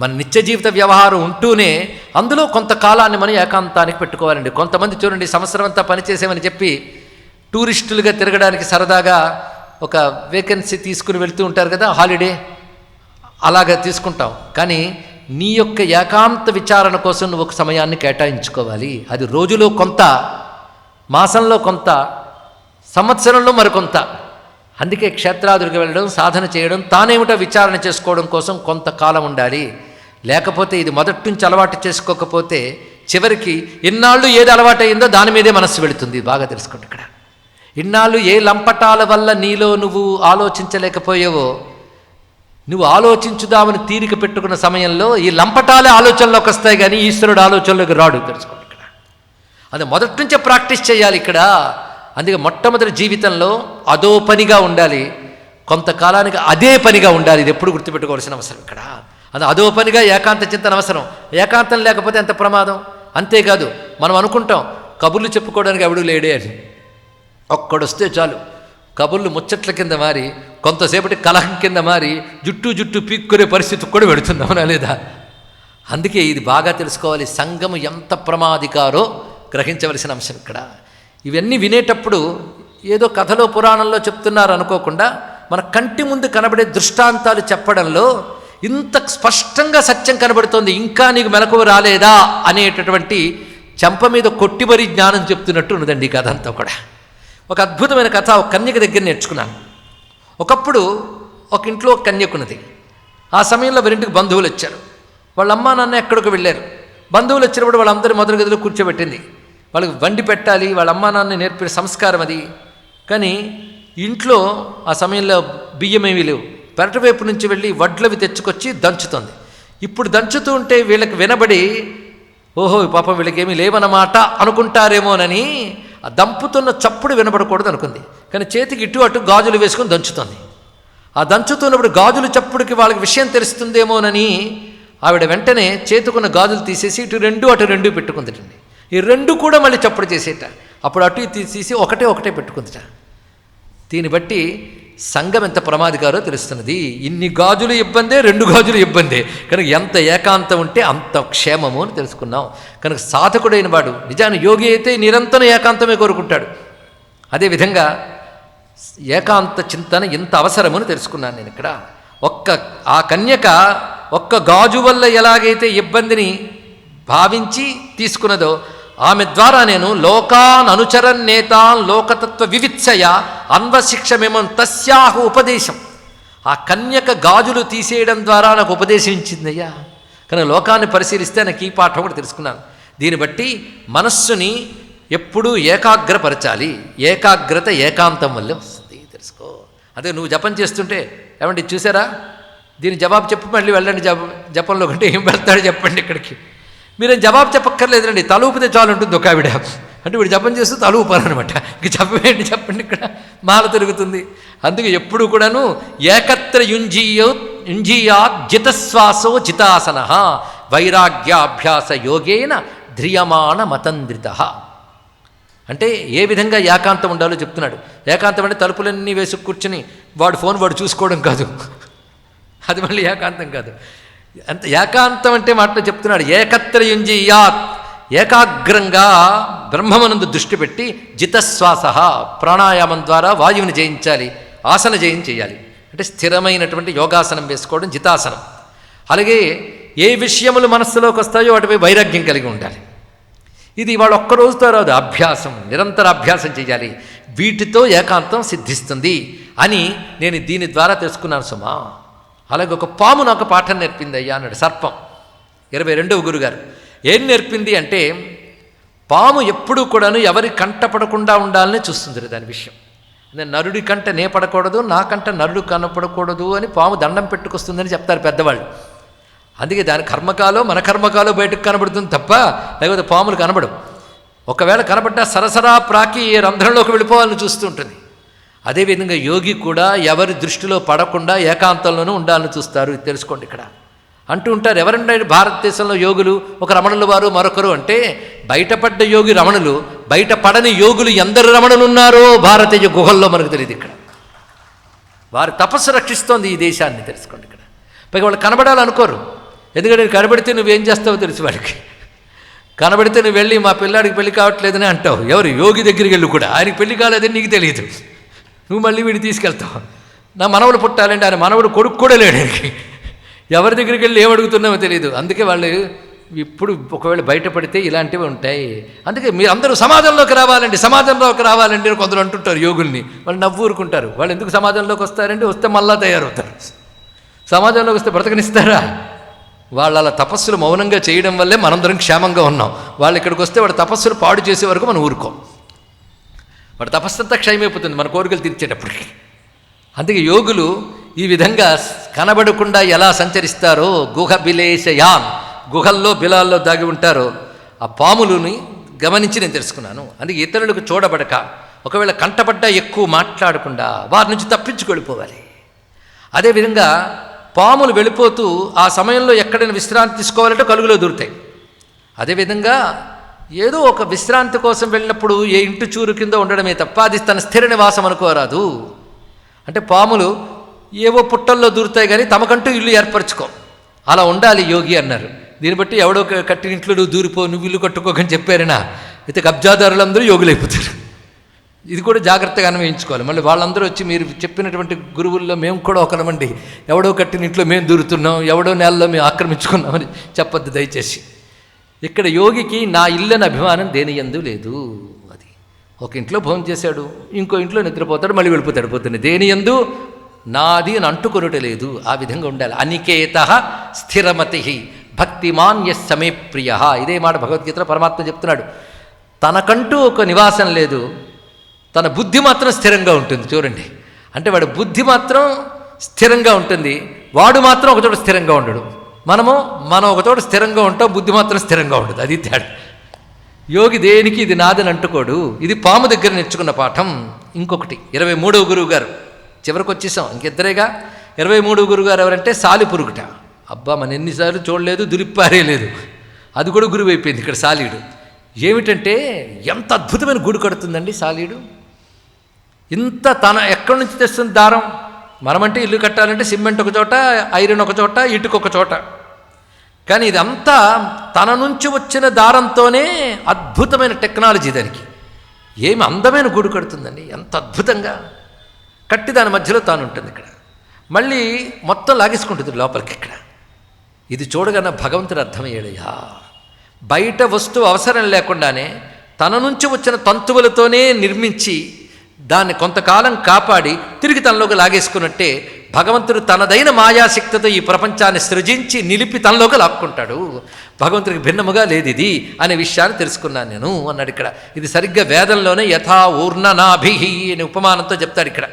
మన నిత్య జీవిత వ్యవహారం ఉంటూనే అందులో కొంతకాలాన్ని మనం ఏకాంతానికి పెట్టుకోవాలండి. కొంతమంది చూడండి సంవత్సరం అంతా పనిచేసామని చెప్పి టూరిస్టులుగా తిరగడానికి సరదాగా ఒక వేకెన్సీ తీసుకుని వెళ్తూ ఉంటారు కదా హాలిడే అలాగా తీసుకుంటాం. కానీ నీ యొక్క ఏకాంత విచారణ కోసం నువ్వు ఒక సమయాన్ని కేటాయించుకోవాలి. అది రోజులో కొంత మాసంలో కొంత సంవత్సరంలో మరికొంత. అందుకే క్షేత్రాదులకు వెళ్ళడం సాధన చేయడం తానేమిటో విచారణ చేసుకోవడం కోసం కొంతకాలం ఉండాలి. లేకపోతే ఇది మొదటి నుంచి అలవాటు చేసుకోకపోతే చివరికి ఇన్నాళ్ళు ఏది అలవాటైందో దాని మీదే మనస్సు వెళుతుంది. బాగా తెలుసుకోండి ఇక్కడ. ఇన్నాళ్ళు ఏ లంపటాల వల్ల నీలో నువ్వు ఆలోచించలేకపోయావో నువ్వు ఆలోచించుదామని తీరిక పెట్టుకున్న సమయంలో ఈ లంపటాలే ఆలోచనలోకి వస్తాయి కానీ ఈశ్వరుడు ఆలోచనలోకి రాడు. తెలుసుకోండి ఇక్కడ. అది మొదటి నుంచే ప్రాక్టీస్ చేయాలి ఇక్కడ. అందుకే మొట్టమొదటి జీవితంలో అదో పనిగా ఉండాలి. కొంతకాలానికి అదే పనిగా ఉండాలి. ఇది ఎప్పుడు గుర్తుపెట్టుకోవాల్సిన అవసరం ఇక్కడ. అది అదో పనిగా ఏకాంత చింతన అవసరం. ఏకాంతం లేకపోతే ఎంత ప్రమాదం? అంతేకాదు మనం అనుకుంటాం కబుర్లు చెప్పుకోవడానికి ఎవడు లేడే అని. ఒక్కడొస్తే చాలు. కబుర్లు ముచ్చట్ల కింద మారి కొంతసేపటి కలహం కింద మారి జుట్టు జుట్టు పీక్కునే పరిస్థితి కూడా పెడుతుందామనా లేదా? అందుకే ఇది బాగా తెలుసుకోవాలి. సంఘము ఎంత ప్రమాదికారో గ్రహించవలసిన అంశం ఇక్కడ. ఇవన్నీ వినేటప్పుడు ఏదో కథలో పురాణంలో చెప్తున్నారు అనుకోకుండా మన కంటి ముందు కనబడే దృష్టాంతాలు చెప్పడంలో ఇంత స్పష్టంగా సత్యం కనబడుతోంది ఇంకా నీకు మెలకువ రాలేదా అనేటటువంటి చెంప మీద కొట్టిబరి జ్ఞానం చెప్తున్నట్టు ఉన్నదండి ఈ కథ అంతా కూడా. ఒక అద్భుతమైన కథ ఒక కన్యక దగ్గర నేర్చుకున్నాను. ఒకప్పుడు ఒక ఇంట్లో ఒక కన్యకున్నది. ఆ సమయంలో వారింటికి బంధువులు వచ్చారు. వాళ్ళ అమ్మా నాన్న ఎక్కడికి వెళ్ళారు. బంధువులు వచ్చినప్పుడు వాళ్ళందరి మొదటి గదిలో కూర్చోబెట్టింది. వాళ్ళకి వండి పెట్టాలి వాళ్ళ అమ్మా నాన్న నేర్పిన సంస్కారం అది. కానీ ఇంట్లో ఆ సమయంలో బియ్యం ఏమీ లేవు. పెరటి వైపు నుంచి వెళ్ళి వడ్లవి తెచ్చుకొచ్చి దంచుతుంది. ఇప్పుడు దంచుతూ ఉంటే వీళ్ళకి వినబడి ఓహో పాపం వీళ్ళకేమీ లేవన్నమాట అనుకుంటారేమోనని ఆ దంపుతున్న చప్పుడు వినబడకూడదు అనుకుంది. కానీ చేతికి ఇటు అటు గాజులు వేసుకొని దంచుతుంది. ఆ దంచుతున్నప్పుడు గాజులు చప్పుడుకి వాళ్ళకి విషయం తెలుస్తుందేమోనని ఆవిడ వెంటనే చేతుకున్న గాజులు తీసేసి ఇటు రెండు అటు రెండు పెట్టుకుందిటండి. ఈ రెండు కూడా మళ్ళీ చప్పుడు చేసేట. అప్పుడు అటు ఇటు తీసేసి ఒకటే ఒకటే పెట్టుకుందిట. దీన్ని బట్టి సంఘం ఎంత ప్రమాదికారో తెలుస్తున్నది. ఇన్ని గాజులు ఇబ్బందే రెండు గాజులు ఇబ్బందే. కనుక ఎంత ఏకాంతం ఉంటే అంత క్షేమము అని తెలుసుకున్నాం. కనుక సాధకుడైన వాడు నిజాన్ని యోగి అయితే నిరంతరం ఏకాంతమే కోరుకుంటాడు. అదేవిధంగా ఏకాంత చింతన ఇంత అవసరమని తెలుసుకున్నాను నేను ఇక్కడ. ఒక్క ఆ కన్యక ఒక్క గాజు వల్ల ఎలాగైతే ఇబ్బందిని భావించి తీసుకున్నదో ఆమె ద్వారా నేను లోకాన్ అనుచరన్ నేతాన్ లోకతత్వ వివిత్సయ అన్వశిక్షమేమో తస్యాహు ఉపదేశం. ఆ కన్యక గాజులు తీసేయడం ద్వారా నాకు ఉపదేశించిందయ్యా కానీ లోకాన్ని పరిశీలిస్తే నాకు ఈ పాఠం కూడా తెలుసుకున్నాను. దీన్ని బట్టి మనస్సుని ఎప్పుడూ ఏకాగ్రపరచాలి. ఏకాగ్రత ఏకాంతం వల్లే వస్తుంది. తెలుసుకో. అదే నువ్వు జపం చేస్తుంటే ఏమండి చూసారా? దీని జవాబు చెప్పి మళ్ళీ వెళ్ళండి జప జపంలో కంటే ఏం పెడతాడో చెప్పండి ఇక్కడికి. మీరేం జవాబు చెప్పక్కర్లేదండి రండి ఊపితే చాలు ఉంటుంది ఒక ఆవిడ. అంటే వీడు జపం చేస్తూ తల ఊపారనమాట ఇంక చెప్పేయండి చెప్పండి ఇక్కడ? మాల తిరుగుతుంది. అందుకే ఎప్పుడు కూడాను ఏకత్ర యుంజీయో యుంజీయా జితశ్వాసో జితాసన. వైరాగ్యాభ్యాస యోగేన ధ్రియమాణ మతంద్రిత. అంటే ఏ విధంగా ఏకాంతం ఉండాలో చెప్తున్నాడు. ఏకాంతం అంటే తలుపులన్నీ వేసి కూర్చుని వాడు ఫోన్ వాడు చూసుకోవడం కాదు. అది మళ్ళీ ఏకాంతం కాదు. అంత ఏకాంతం అంటే మాటలో చెప్తున్నాడు. ఏకత్ర యుంజీయాత్ ఏకాగ్రంగా బ్రహ్మమనందు దృష్టి పెట్టి జితశ్వాస ప్రాణాయామం ద్వారా వాయువుని జయించాలి ఆసన జయం చేయాలి. అంటే స్థిరమైనటువంటి యోగాసనం వేసుకోవడం జితాసనం. అలాగే ఏ విషయములు మనస్సులోకి వస్తాయో వాటిపై వైరాగ్యం కలిగి ఉండాలి. ఇది వాళ్ళు ఒక్క రాదు అభ్యాసం నిరంతర అభ్యాసం చేయాలి. వీటితో ఏకాంతం సిద్ధిస్తుంది అని నేను దీని ద్వారా తెలుసుకున్నాను సుమా. అలాగే ఒక పాము నాకు పాఠం నేర్పింది అయ్యా అన్నాడు సర్పం. ఇరవై రెండవ గురుగారు. ఏం నేర్పింది అంటే పాము ఎప్పుడూ కూడాను ఎవరి కంటపడకుండా ఉండాలని చూస్తుంది దాని విషయం. నేను నరుడి కంట నే పడకూడదు నా కంట నరుడు కనపడకూడదు అని పాము దండం పెట్టుకొస్తుందని చెప్తారు పెద్దవాళ్ళు. అందుకే దాని కర్మకాలో మన కర్మకాలో బయటకు కనబడుతుంది తప్ప లేకపోతే పాములు కనబడం ఒకవేళ కనబడ్డా సరసరా ప్రాకి రంధ్రంలోకి వెళ్ళిపోవాలని చూస్తూ ఉంటుంది అదేవిధంగా యోగి కూడా ఎవరి దృష్టిలో పడకుండా ఏకాంతంలోనూ ఉండాలని చూస్తారు. తెలుసుకోండి ఇక్కడ. అంటూ ఉంటారు ఎవరున్నారు భారతదేశంలో యోగులు ఒక రమణుల వారు మరొకరు అంటే బయటపడ్డ యోగి రమణులు బయటపడని యోగులు ఎందరు రమణులు ఉన్నారో భారతీయ గుహల్లో మనకు తెలియదు ఇక్కడ. వారి తపస్సు రక్షిస్తోంది ఈ దేశాన్ని తెలుసుకోండి ఇక్కడ. పైగా వాళ్ళు కనబడాలనుకోరు. ఎందుకంటే కనబడితే నువ్వేం చేస్తావో తెలుసు వాడికి కనబడితే నువ్వు వెళ్ళి మా పిల్లాడికి పెళ్ళి కావట్లేదని అంటావు. ఎవరు? యోగి దగ్గరికి వెళ్ళి కూడా. ఆయనకి పెళ్ళి కాలేదని నీకు తెలియదు. నువ్వు మళ్ళీ వీడిని తీసుకెళ్తావు. నా మనవడు పుట్టాలంటే ఆయన మనవడు కొడుకు కూడా లేడు ఎవరి దగ్గరికి వెళ్ళి ఏమడుగుతున్నామో తెలియదు అందుకే వాళ్ళు ఇప్పుడు ఒకవేళ బయటపడితే ఇలాంటివి ఉంటాయి. అందుకే మీరు అందరూ సమాజంలోకి రావాలండి సమాజంలోకి రావాలండి అని కొందరు అంటుంటారు యోగుల్ని. వాళ్ళు నవ్వూరుకుంటారు వాళ్ళు ఎందుకు సమాజంలోకి వస్తారంటే వస్తే మళ్ళా తయారవుతారు. సమాజంలోకి వస్తే బ్రతకనిస్తారా? వాళ్ళు అలా తపస్సులు మౌనంగా చేయడం వల్లే మనందరం క్షేమంగా ఉన్నాం. వాళ్ళు ఇక్కడికి వస్తే వాడు తపస్సులు పాడు చేసే వరకు మనం ఊరుకోం. వాడు తపస్సు అంతా క్షయమైపోతుంది. మన కోరికలు తీర్చేటప్పటికి. అందుకే యోగులు ఈ విధంగా కనబడకుండా ఎలా సంచరిస్తారో గుహ బిలేశయాన్ గుహల్లో బిలాల్లో దాగి ఉంటారో ఆ పాములని గమనించి నేను తెలుసుకున్నాను. అందుకే ఇతరులకు చూడబడక ఒకవేళ కంటపడ్డా ఎక్కువ మాట్లాడకుండా వారి నుంచి తప్పించుకు వెళ్ళిపోవాలి. అదేవిధంగా పాములు వెళ్ళిపోతూ ఆ సమయంలో ఎక్కడైనా విశ్రాంతి తీసుకోవాలంటే కలుగులో దొరుకుతాయి అదేవిధంగా ఏదో ఒక విశ్రాంతి కోసం వెళ్ళినప్పుడు ఏ ఇంటి చూరు కింద ఉండడమే తప్ప అది తన స్థిర నివాసం అనుకోరాదు. అంటే పాములు ఏవో పుట్టల్లో దూరుతాయి కానీ తమకంటూ ఇల్లు ఏర్పరచుకో. అలా ఉండాలి యోగి అన్నారు. దీన్ని బట్టి ఎవడో ఒక కట్టిన ఇంట్లో నువ్వు దూరిపో నువ్వు ఇల్లు కట్టుకోకని చెప్పారనా? అయితే కబ్జాదారులందరూ యోగులైపోతారు ఇది కూడా జాగ్రత్తగా అన్వయించుకోవాలి. మళ్ళీ వాళ్ళందరూ వచ్చి మీరు చెప్పినటువంటి గురువుల్లో మేము కూడా ఒకరమండి. ఎవడో కట్టిన ఇంట్లో మేము దూరుతున్నాం ఎవడో నెలలో మేము ఆక్రమించుకున్నామని చెప్పొద్దు దయచేసి. ఇక్కడ యోగికి నా ఇల్లని అభిమానం దేని ఎందు లేదు. అది ఒక ఇంట్లో భోజనం చేశాడు ఇంకో ఇంట్లో నిద్రపోతాడు మళ్ళీ వెళ్ళిపోతాడు పోతుంది దేని ఎందు నాది అని అంటుకొనుట లేదు. ఆ విధంగా ఉండాలి. అనికేత స్థిరమతి భక్తిమాన్ ఎస్ సమే ప్రియ. ఇదే మాట భగవద్గీతలో పరమాత్మ చెప్తున్నాడు. తనకంటూ ఒక నివాసం లేదు. తన బుద్ధి మాత్రం స్థిరంగా ఉంటుంది. చూడండి. అంటే వాడు బుద్ధి మాత్రం స్థిరంగా ఉంటుంది. వాడు మాత్రం ఒకచోట స్థిరంగా ఉండడు. మనము మనం ఒకచోట స్థిరంగా ఉంటాం. బుద్ధి మాత్రం స్థిరంగా ఉండదు. అది తేడా. యోగి దేనికి ఇది నాదని అంటుకోడు. ఇది పాము దగ్గర నేర్చుకున్న పాఠం. ఇంకొకటి. ఇరవై మూడవ గురువు గారు. చివరికి వచ్చేసాం. ఇంకిద్దరేగా ఇరవై మూడు గురుగారు ఎవరంటే సాలిపురుగుట అబ్బా మన ఎన్నిసార్లు చూడలేదు దులిప్పారే లేదు. అది కూడా గురువు అయిపోయింది ఇక్కడ సాలీడు. ఏమిటంటే ఎంత అద్భుతమైన గుడి కడుతుందండి సాలీడు. ఇంత తన ఎక్కడి నుంచి తెస్తుంది దారం? మనమంటే ఇల్లు కట్టాలంటే సిమెంట్ ఒక చోట ఐరన్ ఒక చోట ఇటుక ఒక చోట. కానీ ఇదంతా తన నుంచి వచ్చిన దారంతోనే అద్భుతమైన టెక్నాలజీ దానికి. ఏమి అందమైన గూడు కడుతుందండి ఎంత అద్భుతంగా. కట్టి దాని మధ్యలో తాను ఉంటుంది ఇక్కడ. మళ్ళీ మొత్తం లాగేసుకుంటుంది లోపలికి ఇక్కడ. ఇది చూడగానే భగవంతుడు అర్థమయ్యాడయ్యా బయట వస్తువు అవసరం లేకుండానే తన నుంచి వచ్చిన తంతువులతోనే నిర్మించి దాన్ని కొంతకాలం కాపాడి తిరిగి తనలోకి లాగేసుకున్నట్టే భగవంతుడు తనదైన మాయాశక్తితో ఈ ప్రపంచాన్ని సృజించి నిలిపి తనలోకి లాక్కుంటాడు. భగవంతుడికి భిన్నముగా లేదు ఇది అనే విషయాన్ని తెలుసుకున్నాను నేను అన్నాడు ఇక్కడ. ఇది సరిగ్గా వేదంలోనే యథా ఊర్ణనాభి అనే ఉపమానంతో చెప్తాడు ఇక్కడ.